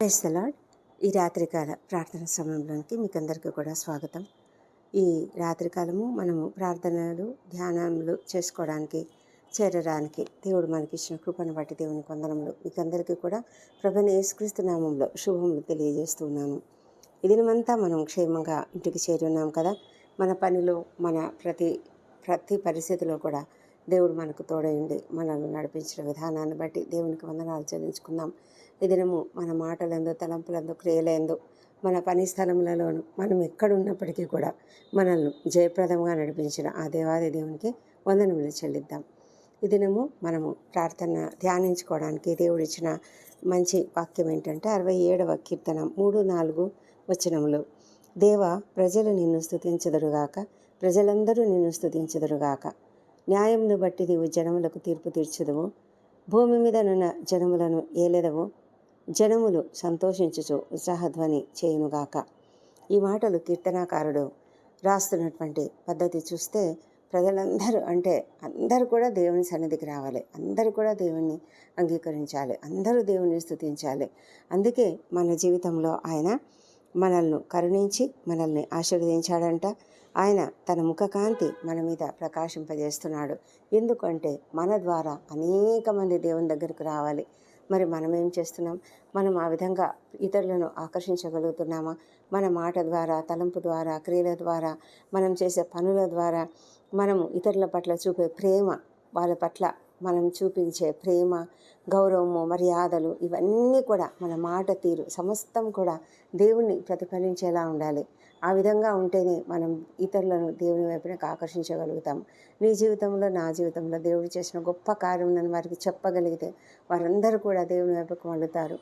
క్రైస్తలాడ్ ఈ రాత్రికాల ప్రార్థన సమయంలోనికి మీకు అందరికీ కూడా స్వాగతం. ఈ రాత్రికాలము మనము ప్రార్థనలు ధ్యానములు చేసుకోవడానికి చేరడానికి దేవుడు మనకి ఇచ్చిన కృపను బట్టి దేవుని కొందనములు మీకు అందరికీ కూడా ప్రభని యేసుక్రీస్తు నామంలో శుభములు తెలియజేస్తున్నాను ఈ దినమంతా మనం క్షేమంగా ఇంటికి చేరి ఉన్నాం కదా. మన పనిలో మన ప్రతి ప్రతి పరిస్థితిలో కూడా దేవుడు మనకు తోడయండి మనల్ని నడిపించిన విధానాన్ని బట్టి దేవునికి వందనాలు చెల్లించుకుందాం. ఈ దినము మన మాటలందు తలంపులందు క్రియలందు మన పని స్థలములలోను మనం ఎక్కడున్నప్పటికీ కూడా మనల్ని జయప్రదంగా నడిపించిన ఆ దేవాది దేవునికి వందనములు చెల్లిద్దాం. ఈ దినము మనము ప్రార్థన ధ్యానించుకోవడానికి దేవుడు ఇచ్చిన మంచి వాక్యం ఏంటంటే అరవై ఏడవ కీర్తన మూడు నాలుగు వచనములు. దేవ ప్రజలు నిన్ను స్థుతించదురుగాక ప్రజలందరూ నిన్ను స్థుతించదురుగాక న్యాయమును బట్టి నీవు జనములకు తీర్పు తీర్చుదువు. భూమి మీదనున్న జనములను ఏలెదవు. జనములు సంతోషించుచు ఉత్సాహధ్వని చేయునుగాక. ఈ మాటలు కీర్తనాకారుడు రాస్తున్నటువంటి పద్ధతి చూస్తే ప్రజలందరూ అంటే అందరూ కూడా దేవుని సన్నిధికి రావాలి. అందరూ కూడా దేవుణ్ణి అంగీకరించాలి. అందరూ దేవుణ్ణి స్థుతించాలి. అందుకే మన జీవితంలో ఆయన మనల్ని కరుణించి మనల్ని ఆశీర్వదించాడంట. ఆయన తన ముఖకాంతి మన మీద ప్రకాశింపజేస్తున్నాడు. ఎందుకంటే మన ద్వారా అనేక మంది దేవుని దగ్గరకు రావాలి. మరి మనం ఏం చేస్తున్నాం? మనం ఆ విధంగా ఇతరులను ఆకర్షించగలుగుతున్నామా? మన మాట ద్వారా తలంపు ద్వారా క్రియల ద్వారా మనం చేసే పనుల ద్వారా మనము ఇతరుల పట్ల చూపే ప్రేమ వాళ్ళ పట్ల మనం చూపించే ప్రేమ గౌరవము మర్యాదలు ఇవన్నీ కూడా మన మాట తీరు సమస్తం కూడా దేవుణ్ణి ప్రతిఫలించేలా ఉండాలి. ఆ విధంగా ఉంటేనే మనం ఇతరులను దేవుని వైపునకు ఆకర్షించగలుగుతాం. నీ జీవితంలో నా జీవితంలో దేవుడు చేసిన గొప్ప కార్యం నన్ను వారికి చెప్పగలిగితే వారందరూ కూడా దేవుని వైపుకు వండుతారు.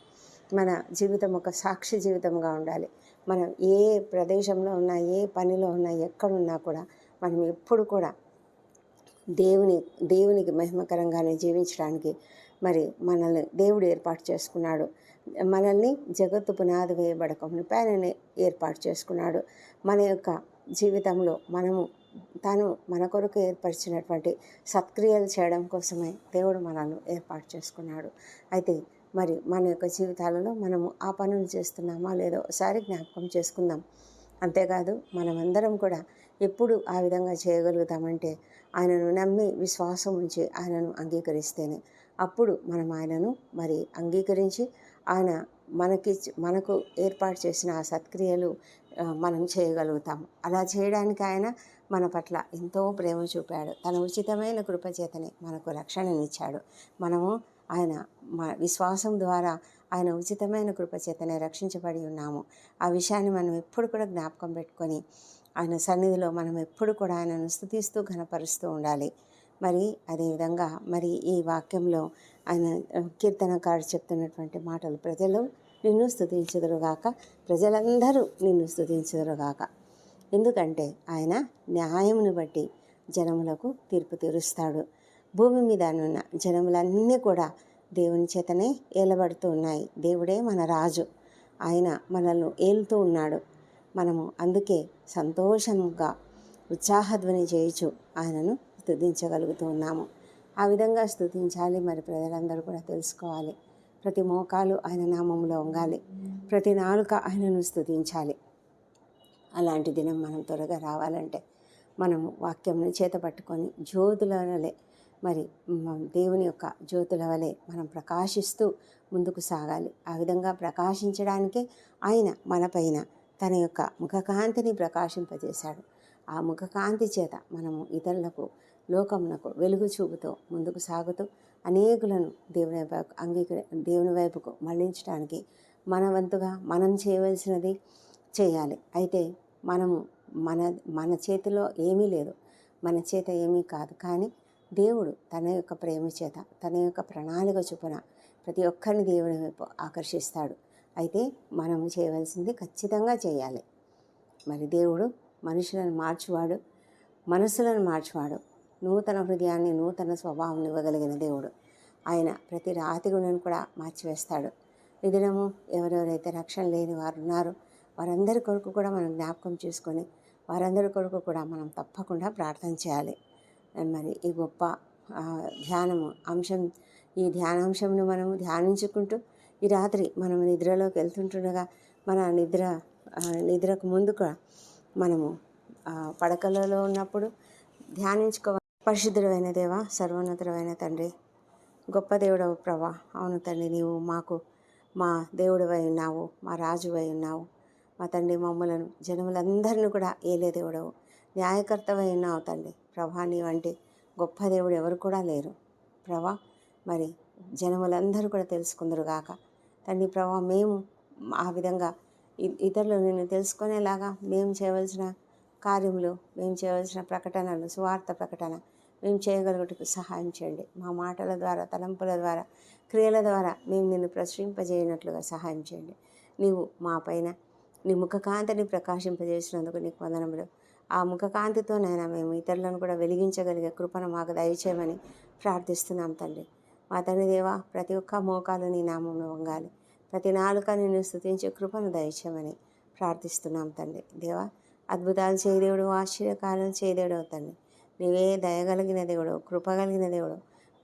మన జీవితం ఒక సాక్షి జీవితంగా ఉండాలి. మనం ఏ ప్రదేశంలో ఉన్నా ఏ పనిలో ఉన్నా ఎక్కడున్నా కూడా మనం ఎప్పుడు కూడా దేవుని దేవునికి మహిమకరంగానే జీవించడానికి మరి మనల్ని దేవుడు ఏర్పాటు చేసుకున్నాడు. మనల్ని జగత్తు పునాది వేయబడకమును పైననే ఏర్పాటు చేసుకున్నాడు. మన యొక్క జీవితంలో మనము తాను మన కొరకు ఏర్పరిచినటువంటి సత్క్రియలు చేయడం కోసమే దేవుడు మనల్ని ఏర్పాటు చేసుకున్నాడు. అయితే మరి మన యొక్క జీవితాలలో మనము ఆ పనులు చేస్తున్నామా లేదో ఒకసారి జ్ఞాపకం చేసుకుందాం. అంతేకాదు మనమందరం కూడా ఎప్పుడు ఆ విధంగా చేయగలుగుతామంటే ఆయనను నమ్మి విశ్వాసం ఉంచి ఆయనను అంగీకరిస్తేనే. అప్పుడు మనం ఆయనను మరి అంగీకరించి ఆయన మనకి మనకు ఏర్పాటు చేసిన ఆ సత్క్రియలు మనం చేయగలుగుతాం అలా చేయడానికి ఆయన మన పట్ల ఎంతో ప్రేమ చూపాడు. తన ఉచితమైన కృపచేతనే మనకు రక్షణనిచ్చాడు. మనము ఆయన మన విశ్వాసం ద్వారా ఆయన ఉచితమైన కృపచేతనే రక్షించబడి ఉన్నాము. ఆ విషయాన్ని మనం ఎప్పుడు కూడా జ్ఞాపకం పెట్టుకొని ఆయన సన్నిధిలో మనం ఎప్పుడు కూడా ఆయనను స్థుతిస్తూ ఘనపరుస్తూ ఉండాలి. మరి అదేవిధంగా మరి ఈ వాక్యంలో ఆయన కీర్తనకారు చెప్తున్నటువంటి మాటలు ప్రజలు నిన్ను స్థుతించదురుగాక ప్రజలందరూ నిన్ను స్థుతించదురుగాక ఎందుకంటే ఆయన న్యాయమును బట్టి జనములకు తీర్పు తీరుస్తాడు. భూమి మీద ఉన్న జనములన్నీ కూడా దేవుని చేతనే ఏలబడుతూ ఉన్నాయి. దేవుడే మన రాజు. ఆయన మనల్ని ఏలుతూ ఉన్నాడు. మనము అందుకే సంతోషంగా ఉత్సాహధ్వని చేయుచు ఆయనను స్థుతించగలుగుతూ ఉన్నాము. ఆ విధంగా స్థుతించాలి మరి ప్రజలందరూ కూడా తెలుసుకోవాలి. ప్రతి మోకాలు ఆయన నామంలో ఉండాలి. ప్రతి నాలుక ఆయనను స్థుతించాలి అలాంటి దినం మనం త్వరగా రావాలంటే మనము వాక్యంని చేత పట్టుకొని జ్యోతుల వలె మరి దేవుని యొక్క జ్యోతుల వలె మనం ప్రకాశిస్తూ ముందుకు సాగాలి. ఆ విధంగా ప్రకాశించడానికే ఆయన మనపైన తన యొక్క ముఖకాంతిని ప్రకాశింపజేశాడు. ఆ ముఖకాంతి చేత మనము ఇతరులకు లోకమునకు వెలుగు చూపుతూ ముందుకు సాగుతూ అనేకులను దేవుని వైపు అంగీకరి దేవుని వైపుకు మళ్ళించడానికి మన వంతుగా మనం చేయవలసినది చేయాలి. అయితే మనము మన మన చేతిలో ఏమీ లేదు. మన చేత ఏమీ కాదు. కానీ దేవుడు తన యొక్క ప్రేమ చేత తన యొక్క ప్రణాళిక చొప్పున ప్రతి ఒక్కరిని దేవుని వైపు ఆకర్షిస్తాడు. అయితే మనం చేయవలసింది ఖచ్చితంగా చేయాలి. మరి దేవుడు మనుషులను మార్చువాడు మనసులను మార్చువాడు. నూతన హృదయాన్ని నూతన స్వభావం ఇవ్వగలిగిన దేవుడు. ఆయన ప్రతి రాతి గుణను కూడా మార్చివేస్తాడు. ఈ దినము ఎవరెవరైతే రక్షణ లేని వారు ఉన్నారో వారందరి కొరకు కూడా మనం జ్ఞాపకం చేసుకొని వారందరి కొరకు కూడా మనం తప్పకుండా ప్రార్థన చేయాలి. మరి ఈ గొప్ప ధ్యానము అంశం ఈ ధ్యానాంశంను మనము ధ్యానించుకుంటూ ఈ రాత్రి మనం నిద్రలోకి వెళ్తుంటుండగా మన నిద్ర నిద్రకు ముందు కూడా మనము పడకలలో ఉన్నప్పుడు ధ్యానించుకోవాలి. పరిశుద్ధుడైన దేవ సర్వోన్నతుడైన తండ్రి గొప్ప దేవుడవు ప్రభా. అవును తండ్రి నీవు మాకు మా దేవుడివై ఉన్నావు మా రాజువై ఉన్నావు. మా తండ్రి మమ్మలను జనములందరినీ కూడా ఏలే దేవుడవు. న్యాయకర్తవై ఉన్నావు తండ్రి. ప్రభా నీ వంటి గొప్ప దేవుడు ఎవరు కూడా లేరు. ప్రభా మరి జనములందరూ కూడా తెలుసుకుందరు గాక. తండ్రి ప్రభా మేము ఆ విధంగా ఇ- ఇతరులు నిన్ను తెలుసుకునేలాగా మేము చేయవలసిన కార్యములు మేము చేయవలసిన ప్రకటనలు సువార్త ప్రకటన మేము చేయగలుగుటకు సహాయం చేయండి. మా మాటల ద్వారా తలంపుల ద్వారా క్రియల ద్వారా మేము నిన్ను ప్రసరింపజేయనట్లుగా సహాయం చేయండి. నీవు మా పైన నీ ముఖకాంతిని ప్రకాశింపజేసినందుకు నీకు వందనములు. ఆ ముఖకాంతితోనైనా మేము ఇతరులను కూడా వెలిగించగలిగే కృపను మాకు దయచేయమని ప్రార్థిస్తున్నాం తండ్రి. మా తండ్రి దేవా ప్రతి ఒక్క మోకాలు నీ నామంలో వంగాలి. ప్రతి నాలుక నిన్ను స్థుతించే కృపను దయచేయమని ప్రార్థిస్తున్నాం తండ్రి. దేవా అద్భుతాలు చేయదేవుడు ఆశ్చర్యకాలం చేయదేవుడు తండ్రి. నీవే దయగలిగిన దేవుడు కృప కలిగిన దేవుడు.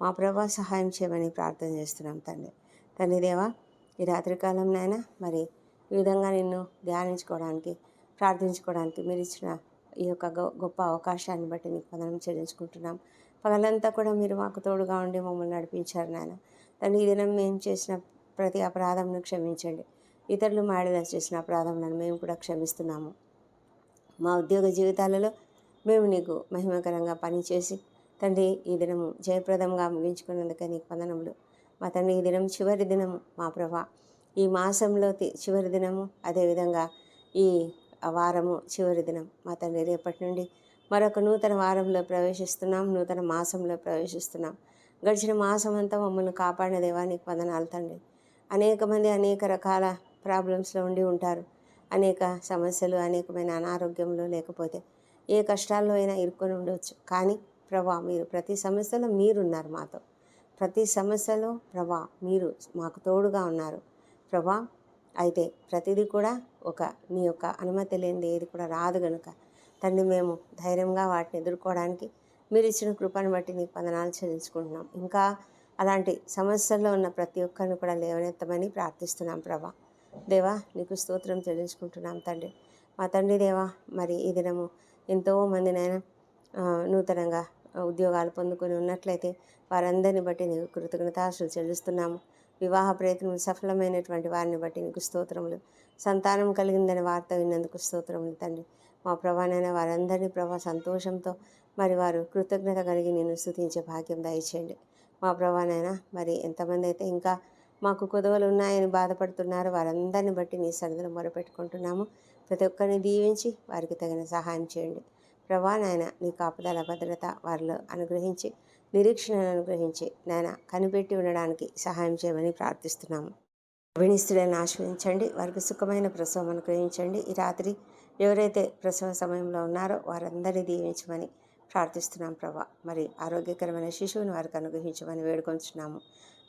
మా ప్రభా సహాయం చేయమని ప్రార్థన చేస్తున్నాం తండ్రి. తండ్రి దేవా ఈ రాత్రికాలం నాయన మరి ఈ విధంగా నిన్ను ధ్యానించుకోవడానికి ప్రార్థించుకోవడానికి మీరు ఇచ్చిన ఈ యొక్క గొ- గొప్ప అవకాశాన్ని బట్టి నీకు వందనం చెల్లించుకుంటున్నాం. పగలంతా కూడా మీరు మాకు తోడుగా ఉండి మమ్మల్ని నడిపించారు నాయన. తండ్రి ఈ దినం మేము చేసిన ప్రతి అపరాధంను క్షమించండి. ఇతరులు మాడిన చేసిన అపరాధంలను మేము కూడా క్షమిస్తున్నాము. మా ఉద్యోగ జీవితాలలో మేము నీకు మహిమకరంగా పనిచేసి తండ్రి ఈ దినము జయప్రదంగా ముగించుకున్నందుకే నీకు వందనములు. మా తండ్రి ఈ దినం చివరి దినము మా ప్రభా. ఈ మాసంలో చివరి దినము అదేవిధంగా ఈ వారము చివరి దినం మా తండ్రి. రేపటి నుండి మరొక నూతన వారంలో ప్రవేశిస్తున్నాం నూతన మాసంలో ప్రవేశిస్తున్నాం. గడిచిన మాసం అంతా మమ్మల్ని కాపాడిన దేవానికి నీకు వందనాలు తండ్రి. అనేక మంది అనేక రకాల ప్రాబ్లమ్స్లో ఉండి ఉంటారు. అనేక సమస్యలు అనేకమైన అనారోగ్యంలో లేకపోతే ఏ కష్టాల్లో అయినా ఇరుక్కొని ఉండవచ్చు కానీ ప్రభా మీరు ప్రతి సమస్యలో మీరున్నారు మాతో. ప్రతి సమస్యలో ప్రభా మీరు మాకు తోడుగా ఉన్నారు. ప్రభా అయితే ప్రతిదీ కూడా ఒక మీ యొక్క అనుమతి లేనిది ఏది కూడా రాదు గనుక. తండ్రి మేము ధైర్యంగా వాటిని ఎదుర్కోవడానికి మీరు ఇచ్చిన కృపను బట్టి నీకు వందనాలు చెల్లించుకుంటున్నాం. ఇంకా అలాంటి సమస్యల్లో ఉన్న ప్రతి ఒక్కరిని కూడా లేవనెత్తమని ప్రార్థిస్తున్నాం ప్రభా. దేవా నీకు స్తోత్రం చెల్లించుకుంటున్నాం తండ్రి. మా తండ్రి దేవా మరి ఈ దినము ఎంతో మందినైనా నూతనంగా ఉద్యోగాలు పొందుకొని ఉన్నట్లయితే వారందరిని బట్టి నీకు కృతజ్ఞతాశలు చెల్లిస్తున్నాము. వివాహ ప్రయత్నం సఫలమైనటువంటి వారిని బట్టి నీకు స్తోత్రములు. సంతానం కలిగిందని వార్త విన్నందుకు స్తోత్రములు తండ్రి. మా ప్రభానైన వారందరినీ ప్రభా సంతోషంతో మరి వారు కృతజ్ఞత కలిగి నేను స్థుతించే భాగ్యం దయచేయండి. మా ప్రభానైనా మరి ఎంతమంది అయితే ఇంకా మాకు కుదవలు ఉన్నాయని బాధపడుతున్నారు వారందరిని బట్టి నీ సన్నిధిలో మొరపెట్టుకుంటున్నాము. ప్రతి ఒక్కరిని దీవించి వారికి తగిన సహాయం చేయండి. ప్రభా నాయన నీ కాపుదల భద్రత వారిలో అనుగ్రహించి నిరీక్షణను అనుగ్రహించి నాయన కనిపెట్టి ఉండడానికి సహాయం చేయమని ప్రార్థిస్తున్నాము. వినిస్తుడని ఆశ్రయించండి వారికి సుఖమైన ప్రసవం అనుగ్రహించండి. ఈ రాత్రి ఎవరైతే ప్రసవ సమయంలో ఉన్నారో వారందరినీ దీవించమని ప్రార్థిస్తున్నాం ప్రభా. మరి ఆరోగ్యకరమైన శిశువుని వారికి అనుగ్రహించమని వేడుకొంచున్నాము.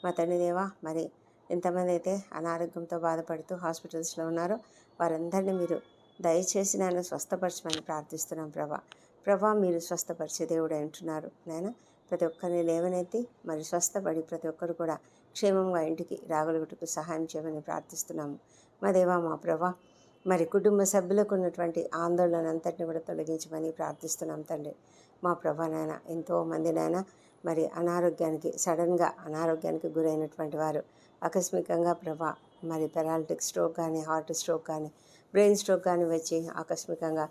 మా తండ్రి దేవా మరి ఎంతమంది అయితే అనారోగ్యంతో బాధపడుతూ హాస్పిటల్స్లో ఉన్నారో వారందరినీ మీరు దయచేసి నాయన స్వస్థపరచమని ప్రార్థిస్తున్నాం ప్రభా. ప్రభా మీరు స్వస్థపరిచే దేవుడు అంటున్నారు నాయన ప్రతి ఒక్కరిని లేవనెత్తి మరి స్వస్థపడి ప్రతి ఒక్కరు కూడా క్షేమంగా ఇంటికి రాగలుగుటకు సహాయం చేయమని ప్రార్థిస్తున్నాము. మా దేవా మా ప్రభా మరి కుటుంబ సభ్యులకు ఉన్నటువంటి ఆందోళన అంతటిని కూడా తొలగించమని ప్రార్థిస్తున్నాం తండ్రి. మా ప్రభా నాయన ఎంతో మంది నాయన మరి అనారోగ్యానికి సడన్గా అనారోగ్యానికి గురైనటువంటి వారు ఆకస్మికంగా ప్రభా మరి పెరాలిటిక్ స్ట్రోక్ కానీ హార్ట్ స్ట్రోక్ కానీ బ్రెయిన్ స్ట్రోక్ కానీ వచ్చి ఆకస్మికంగా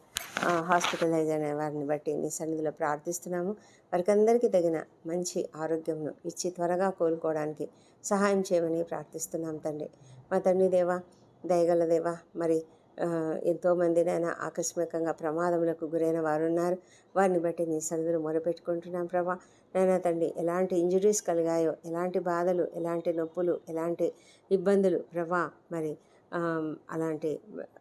హాస్పిటలైజ్ అనే వారిని బట్టి నీ సన్నిధిలో ప్రార్థిస్తున్నాము. వారికి అందరికీ తగిన మంచి ఆరోగ్యంను ఇచ్చి త్వరగా కోలుకోవడానికి సహాయం చేయమని ప్రార్థిస్తున్నాం తండ్రి. మా తండ్రి దేవా దయగల దేవా మరి ఎంతోమందినైనా ఆకస్మికంగా ప్రమాదములకు గురైన వారు ఉన్నారు వారిని బట్టి నీ సన్నిధిని మొరపెట్టుకుంటున్నాం ప్రభా. నాయనా తండ్రి ఎలాంటి ఇంజురీస్ కలిగాయో ఎలాంటి బాధలు ఎలాంటి నొప్పులు ఎలాంటి ఇబ్బందులు ప్రభా మరి అలాంటి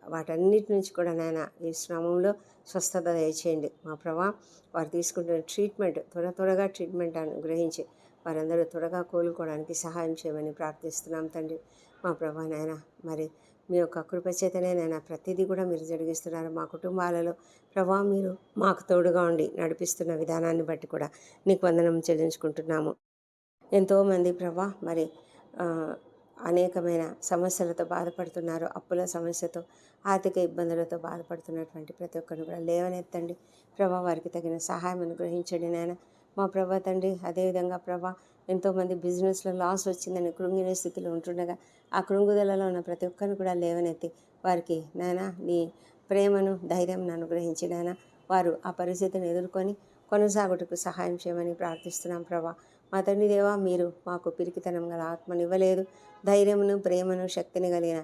వాటన్నిటి నుంచి కూడా నాయన ఈ శ్రమంలో స్వస్థత దయచేయండి. మా ప్రభా వారు తీసుకుంటున్న ట్రీట్మెంట్ త్వర త్వరగా ట్రీట్మెంట్ అనుగ్రహించి వారందరూ త్వరగా కోలుకోవడానికి సహాయం చేయమని ప్రార్థిస్తున్నాం తండ్రి. మా ప్రభా నాయన మరి మీ యొక్క కృపచేతనే నాయన ప్రతిదీ కూడా మీరు జరిగిస్తున్నారు. మా కుటుంబాలలో ప్రభా మీరు మాకు తోడుగా ఉండి నడిపిస్తున్న విధానాన్ని బట్టి కూడా నీకు వందనం చెల్లించుకుంటున్నాము. ఎంతోమంది ప్రభా మరి అనేకమైన సమస్యలతో బాధపడుతున్నారు అప్పుల సమస్యతో ఆర్థిక ఇబ్బందులతో బాధపడుతున్నటువంటి ప్రతి ఒక్కరిని కూడా లేవనెత్తండి. ప్రభా వారికి తగిన సహాయం అనుగ్రహించండి నాయన. మా ప్రభా తండ్రి అదేవిధంగా ప్రభా ఎంతోమంది బిజినెస్లో లాస్ వచ్చిందని కృంగిన స్థితిలో ఉంటుండగా ఆ కృంగుదలలో ఉన్న ప్రతి ఒక్కరిని కూడా లేవనెత్తి వారికి నాయన నీ ప్రేమను ధైర్యం అనుగ్రహించి నాయన వారు ఆ పరిస్థితిని ఎదుర్కొని కొనసాగుటకు సహాయం చేయమని ప్రార్థిస్తున్నాం ప్రభా. మా తండ్రి దేవా మీరు మాకు పిరికితనం గల ఆత్మనివ్వలేదు. ధైర్యమును ప్రేమను శక్తిని కలిగిన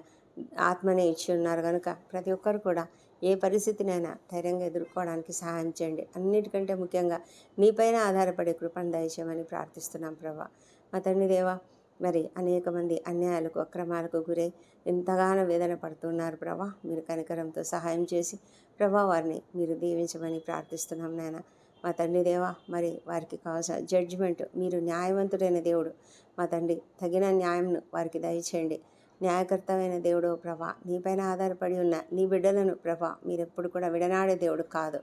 ఆత్మనే ఇచ్చి ఉన్నారు కనుక ప్రతి ఒక్కరు కూడా ఏ పరిస్థితినైనా ధైర్యంగా ఎదుర్కోవడానికి సహాయం చేయండి. అన్నిటికంటే ముఖ్యంగా మీపైన ఆధారపడే కృపను దయచేయమని ప్రార్థిస్తున్నాం ప్రభా. మా తండ్రి దేవా మరి అనేక మంది అన్యాయాలకు అక్రమాలకు గురై ఎంతగానో వేదన పడుతున్నారు ప్రభా. మీరు కనికరంతో సహాయం చేసి ప్రభా వారిని మీరు దీవించమని ప్రార్థిస్తున్నాం నాయన. మా తండ్రి దేవా మరి వారికి కావాల్సిన జడ్జిమెంట్ మీరు న్యాయవంతుడైన దేవుడు. మా తండ్రి తగిన న్యాయంను వారికి దయచేయండి. న్యాయకర్తమైన దేవుడు ప్రభా నీపైన ఆధారపడి ఉన్న నీ బిడ్డలను ప్రభా మీరెప్పుడు కూడా విడనాడే దేవుడు కాదు.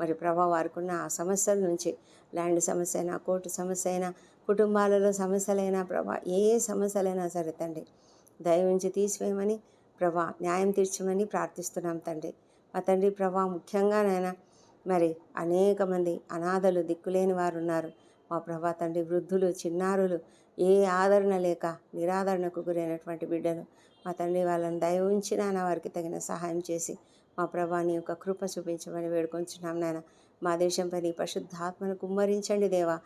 మరి ప్రభా వారికున్న ఆ సమస్యల నుంచి ల్యాండ్ సమస్య అయినా కోర్టు సమస్య అయినా కుటుంబాలలో సమస్యలైనా ప్రభా ఏ సమస్యలైనా సరే తండ్రి దయవించి తీసివేయమని ప్రభా న్యాయం తీర్చమని ప్రార్థిస్తున్నాం తండ్రి. మా తండ్రి ప్రభా ముఖ్యంగా నాయన మరి అనేక మంది అనాథలు దిక్కులేని వారు ఉన్నారు మా ప్రభా తండ్రి వృద్ధులు చిన్నారులు ఏ ఆదరణ లేక నిరాదరణకు గురైనటువంటి బిడ్డలు. మా తండ్రి వాళ్ళని దయ ఉంచి నాన్న వారికి తగిన సహాయం చేసి మా ప్రభాని యొక్క కృప చూపించమని వేడుకొంచున్నాం నాయన. మా దేశంపై నీ పరిశుద్ధాత్మను కుమ్మరించండి దేవా.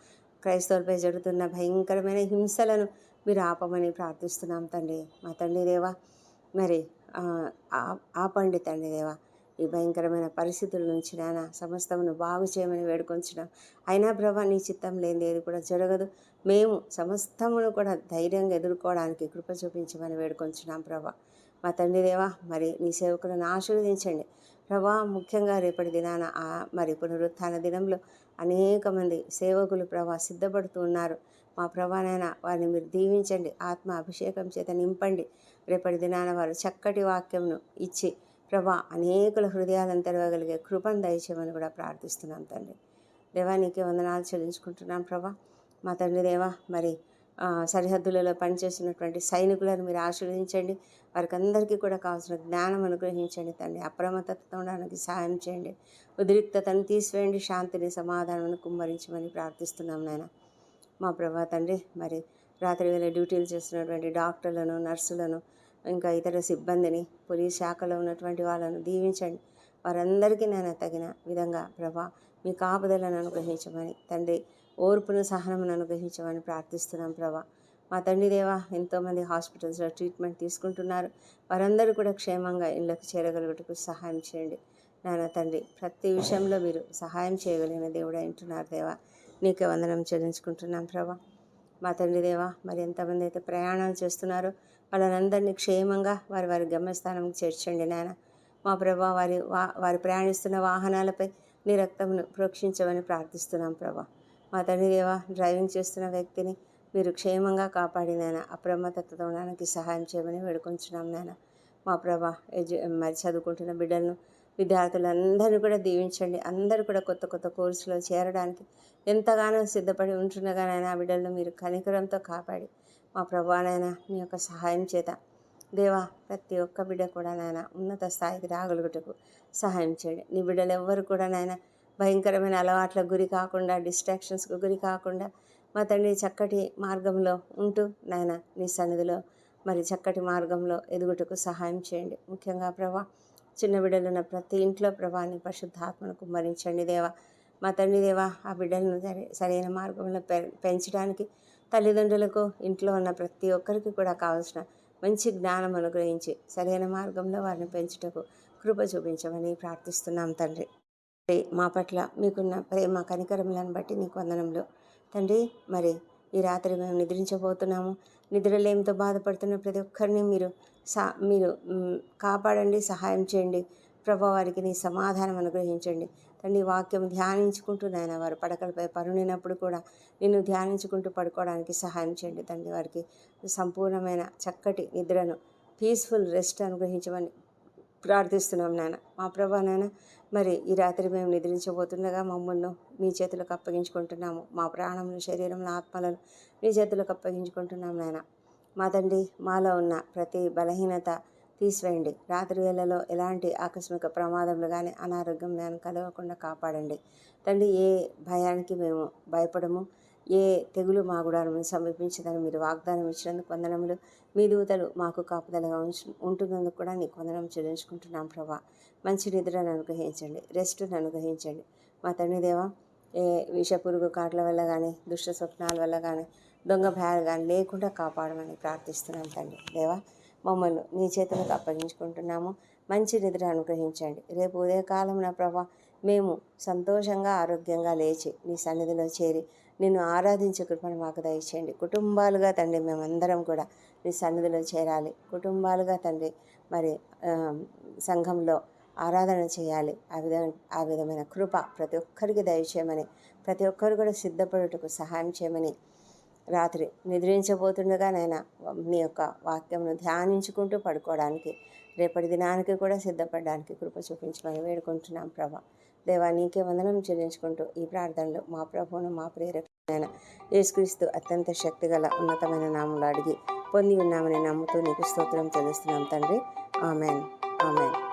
క్రైస్తవులపై జరుగుతున్న భయంకరమైన హింసలను మీరు ఆపమని ప్రార్థిస్తున్నాం తండ్రి. మా తండ్రి దేవా మరి ఆ, ఆ- ఆపండి తండ్రి దేవా. ఈ భయంకరమైన పరిస్థితుల నుంచి నాయన సమస్తమును బాగు చేయమని వేడుకొంచున్నాం. అయినా ప్రభా నీ చిత్తం లేని ఏది కూడా జరగదు. మేము సమస్తమును కూడా ధైర్యంగా ఎదుర్కోవడానికి కృప చూపించమని వేడుకొంచున్నాం ప్రభా. మా తండ్రి దేవా మరి నీ సేవకులను ఆశీర్వదించండి. ప్రభా ముఖ్యంగా రేపటి దినాన ఆ మరి పునరుత్థాన దినంలో అనేక మంది సేవకులు ప్రభా సిద్ధపడుతూ ఉన్నారు. మా ప్రభానైనా వారిని మీరు దీవించండి. ఆత్మ అభిషేకం చేత నింపండి. రేపటి దినాన వారు చక్కటి వాక్యంను ఇచ్చి ప్రభా అనేకుల హృదయాలను తెరవగలిగే కృపను దయచేయమని కూడా ప్రార్థిస్తున్నాం తండ్రి. దేవా నీకే వందనాలు చెల్లించుకుంటున్నాం ప్రభా. మా తండ్రి దేవా మరి సరిహద్దులలో పనిచేస్తున్నటువంటి సైనికులను మీరు ఆశీర్వదించండి. వారికి అందరికీ కూడా కావాల్సిన జ్ఞానం అనుగ్రహించండి తండ్రి. అప్రమత్తత ఉండడానికి సహాయం చేయండి. ఉద్రిక్తతను తీసివేయండి. శాంతిని సమాధానం కుమ్మరించమని ప్రార్థిస్తున్నాం నాయన. మా ప్రభా తండ్రి మరి రాత్రి వేళ డ్యూటీలు చేస్తున్నటువంటి డాక్టర్లను నర్సులను ఇంకా ఇతర సిబ్బందిని పోలీస్ శాఖలో ఉన్నటువంటి వాళ్ళను దీవించండి. వారందరికీ నేను తగిన విధంగా ప్రభా మీ కాపుదలను అనుగ్రహించమని తండ్రి ఓర్పును సహనమును అనుగ్రహించమని ప్రార్థిస్తున్నాం ప్రభా. మా తండ్రి దేవా ఎంతోమంది హాస్పిటల్స్లో ట్రీట్మెంట్ తీసుకుంటున్నారు. వారందరూ కూడా క్షేమంగా ఇళ్ళకు చేరగలుగుటకు సహాయం చేయండి. నాన్న తండ్రి ప్రతి విషయంలో మీరు సహాయం చేయగలిగిన దేవుడు అంటున్నారు దేవా. నీకే వందనం చెల్లించుకుంటున్నాం ప్రభా. మా తండ్రి దేవా మరి ఎంతమంది అయితే ప్రయాణాలు చేస్తున్నారో వాళ్ళనందరినీ క్షేమంగా వారి వారి గమ్యస్థానంకి చేర్చండి నాయన. మా ప్రభా వారి వా వారి ప్రయాణిస్తున్న వాహనాలపై నీ రక్తమును ప్రోక్షించమని ప్రార్థిస్తున్నాం ప్రభా. మా తండ్రి దేవా డ్రైవింగ్ చేస్తున్న వ్యక్తిని మీరు క్షేమంగా కాపాడి అప్రమత్తతో ఉండడానికి సహాయం చేయమని వేడుకొంచున్నాం నాయన. మా ప్రభా ఎడ్యు మరి చదువుకుంటున్న బిడ్డలను విద్యార్థులందరినీ కూడా దీవించండి. అందరూ కూడా కొత్త కొత్త కోర్సులో చేరడానికి ఎంతగానో సిద్ధపడి ఉంటుండగానైనా ఆ బిడ్డలను మీరు కనికరంతో కాపాడి మా ప్రభానైనా మీ యొక్క సహాయం చేత దేవా ప్రతి ఒక్క బిడ్డ కూడా నాయన ఉన్నత స్థాయికి రాగలుగుటకు సహాయం చేయండి. నీ బిడ్డలు ఎవ్వరు కూడా నాయన భయంకరమైన అలవాట్లకు గురి కాకుండా డిస్ట్రాక్షన్స్కు గురి కాకుండా మా తండ్రి చక్కటి మార్గంలో ఉంటూ నాయన నీ సన్నిధిలో మరి చక్కటి మార్గంలో ఎదుగుటకు సహాయం చేయండి. ముఖ్యంగా ప్రభా చిన్న బిడ్డలు ఉన్న ప్రతి ఇంట్లో ప్రభాని పరిశుద్ధాత్మను కుమ్మరించండి దేవా. మా తండ్రి దేవా ఆ బిడ్డలను సరి సరైన మార్గంలో పె పెంచడానికి తల్లిదండ్రులకు ఇంట్లో ఉన్న ప్రతి ఒక్కరికి కూడా కావాల్సిన మంచి జ్ఞానం అనుగ్రహించి సరైన మార్గంలో వారిని పెంచుటకు కృప చూపించమని ప్రార్థిస్తున్నాం తండ్రి. మా పట్ల మీకున్న ప్రేమ కనికరములను బట్టి నీకు వందనంలో తండ్రి మరి ఈ రాత్రి మేము నిద్రించబోతున్నాము. నిద్రలేమితో బాధపడుతున్న ప్రతి ఒక్కరిని మీరు సా మీరు కాపాడండి సహాయం చేయండి. ప్రభా వారికి నీ సమాధానం అనుగ్రహించండి. తండ్రి వాక్యం ధ్యానించుకుంటూ నాయన వారు పడకలపై పరుణినప్పుడు కూడా నిన్ను ధ్యానించుకుంటూ పడుకోవడానికి సహాయం చేయండి తండ్రి వారికి. సంపూర్ణమైన చక్కటి నిద్రను పీస్ఫుల్ రెస్ట్ అనుగ్రహించమని ప్రార్థిస్తున్నాం నాయన. మా ప్రభా నాయన మరి ఈ రాత్రి మేము నిద్రించబోతుండగా మమ్మల్ని మీ చేతులకు అప్పగించుకుంటున్నాము. మా ప్రాణములు శరీరంలో ఆత్మలను మీ చేతులకు అప్పగించుకుంటున్నాం నాయన. మా తండ్రి మాలో ఉన్న ప్రతి బలహీనత తీసివేయండి. రాత్రి వేళలో ఎలాంటి ఆకస్మిక ప్రమాదములు కానీ అనారోగ్యం నేను కలగకుండా కాపాడండి. తండ్రి ఏ భయానికి మేము భయపడము. ఏ తెగులు మా గుడాలను సమీపించదని మీరు వాగ్దానం ఇచ్చినందుకు వందనములు. మీ దూతలు మాకు కాపుదలగా ఉంచు ఉంటున్నందుకు కూడా నీకు వందనం చెల్లించుకుంటున్నాం ప్రభా. మంచి నిద్రను అనుగ్రహించండి. రెస్ట్ను అనుగ్రహించండి. మా తండ్రి దేవా ఏ విషపురుగు కాట్ల వల్ల కానీ దుష్ట స్వప్నాల వల్ల కానీ దొంగ భయాలు కానీ లేకుండా కాపాడమని ప్రార్థిస్తున్నాం తండ్రి. దేవా మమ్మల్ని నీ చేతులకు అప్పగించుకుంటున్నాము. మంచి నిద్ర అనుగ్రహించండి. రేపు ఉదయకాలం నా ప్రభా మేము సంతోషంగా ఆరోగ్యంగా లేచి నీ సన్నిధిలో చేరి నిన్ను ఆరాధించే కృపను మాకు దయచేయండి. కుటుంబాలుగా తండ్రి మేమందరం కూడా నీ సన్నిధిలో చేరాలి. కుటుంబాలుగా తండ్రి మరి సంఘంలో ఆరాధన చేయాలి. ఆ విధ ఆ విధమైన కృప ప్రతి ఒక్కరికి దయచేయమని ప్రతి ఒక్కరు కూడా సిద్ధపడుటకు సహాయం చేయమని రాత్రి నిద్రించబోతుండగా నాయన నీ యొక్క వాక్యంను ధ్యానించుకుంటూ పడుకోవడానికి రేపటి దినానికి కూడా సిద్ధపడడానికి కృప చూపించమని వేడుకుంటున్నాం ప్రభా. దేవా నీకే వందనం చెల్లించుకుంటూ ఈ ప్రార్థనలు మా ప్రభువును మా ప్రేరకుడైన యేసుక్రీస్తు అత్యంత శక్తిగల ఉన్నతమైన నామంలో అడిగి పొంది ఉన్నామని నమ్ముతూ నీకు స్తోత్రం చెల్లిస్తున్నాం తండ్రి. ఆమెన్. ఆమెన్.